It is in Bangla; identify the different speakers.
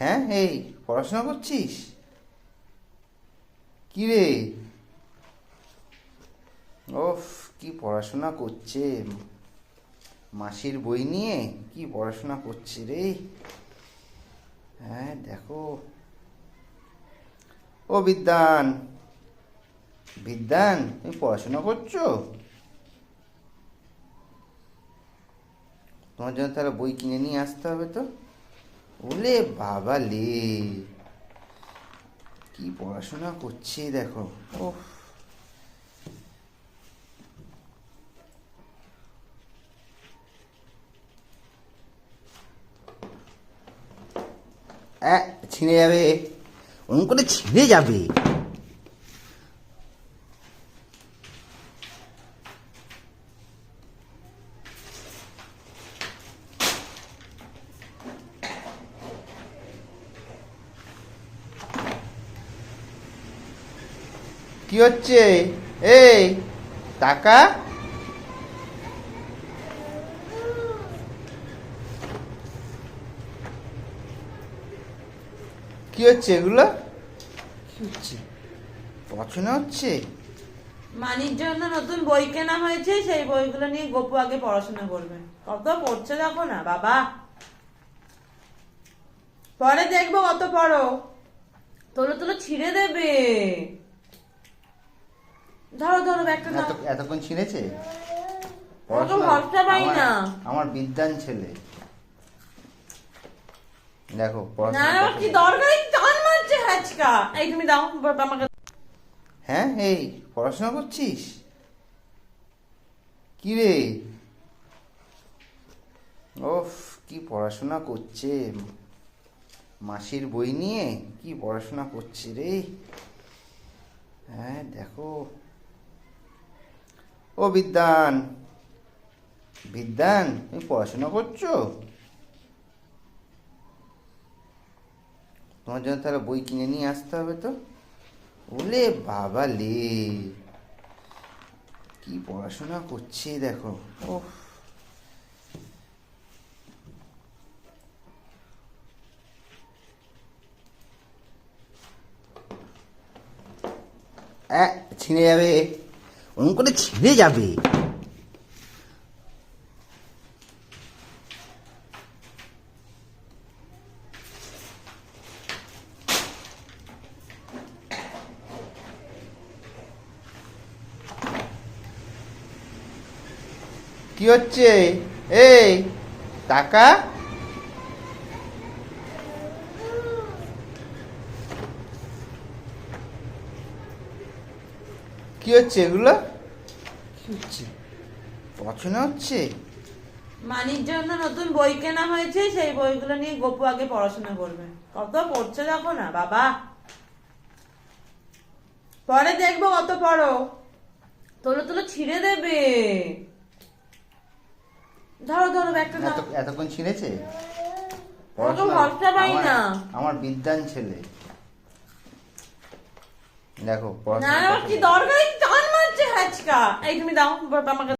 Speaker 1: হ্যাঁ এই, পড়াশোনা করছিস? কি রে? ওফ, কি পড়াশোনা করছে? মাসির বই নিয়ে কি পড়াশোনা করছে রে? হ্যাঁ দেখো। ও বিদ্যান বিদ্যান, তুমি পড়াশোনা করছ? তোমার জন্য তাহলে বই কিনে নিয়ে আসতে হবে তো? ওলে বাবা লে। কি পড়াশোনা করছে দেখো। ও ছিঁড়ে যাবে। ওরকম করে ছিঁড়ে যাবে। কি হচ্ছে? এই টাকা? কি হচ্ছে এগুলো? কি হচ্ছে? পড়াশোনা হচ্ছে?
Speaker 2: মানির জন্য নতুন বই কেনা হয়েছে সেই বইগুলো নিয়ে গপু আগে পড়াশোনা করবে। কত পড়ছে দেখো না বাবা। পরে দেখব কত পড়ো। তোলো তোলো ছিঁড়ে দেবে। ধরো ধরো ব্যাগটা ধরো
Speaker 1: এতক্ষণ ছিঁড়েছে? আমার-
Speaker 2: না।
Speaker 1: আমার বিদ্যান ছেলে। দেখো
Speaker 2: না কি দরকার? টান মারছে এই তুমি দাও আমাকে
Speaker 1: হ্যাঁ এই পড়াশোনা করছিস? কি রে? ওফ কি পড়াশোনা করছে? মাসির বই নিয়ে? কি পড়াশোনা করছে রে? হ্যাঁ দেখো। ও বিদ্যান। বিদ্যান, তুমি পড়াশোনা করছ? তোমার জন্য তাহলে বই কিনে নিয়ে আসতে হবে তো? ওলে বাবা লে। কি পড়াশোনা করছে দেখো। ও ছিঁড়ে যাবে। ওরকম করে ছিঁড়ে যাবে। কি হচ্ছে? এই টাকা? কি হচ্ছে এগুলো? কি হচ্ছে? পড়াশোনা হচ্ছে?
Speaker 2: মানির জন্য নতুন বই কেনা হয়েছে সেই বইগুলো নিয়ে গপু আগে পড়াশোনা করবে। কত পড়ছে দেখো না বাবা। পরে দেখব কত পড়ো। তোলো তোলো ছিঁড়ে দেবে। ধরো ধরো ব্যাগটা
Speaker 1: এত এতক্ষণ ছিঁড়েছে? আমার-
Speaker 2: না।
Speaker 1: আমার বিদ্যান ছেলে। দেখো
Speaker 2: না কি
Speaker 1: যাবে।
Speaker 2: দরকার টান মারছে হ্যাচকা এই তুমি দাও বাবা আমাকে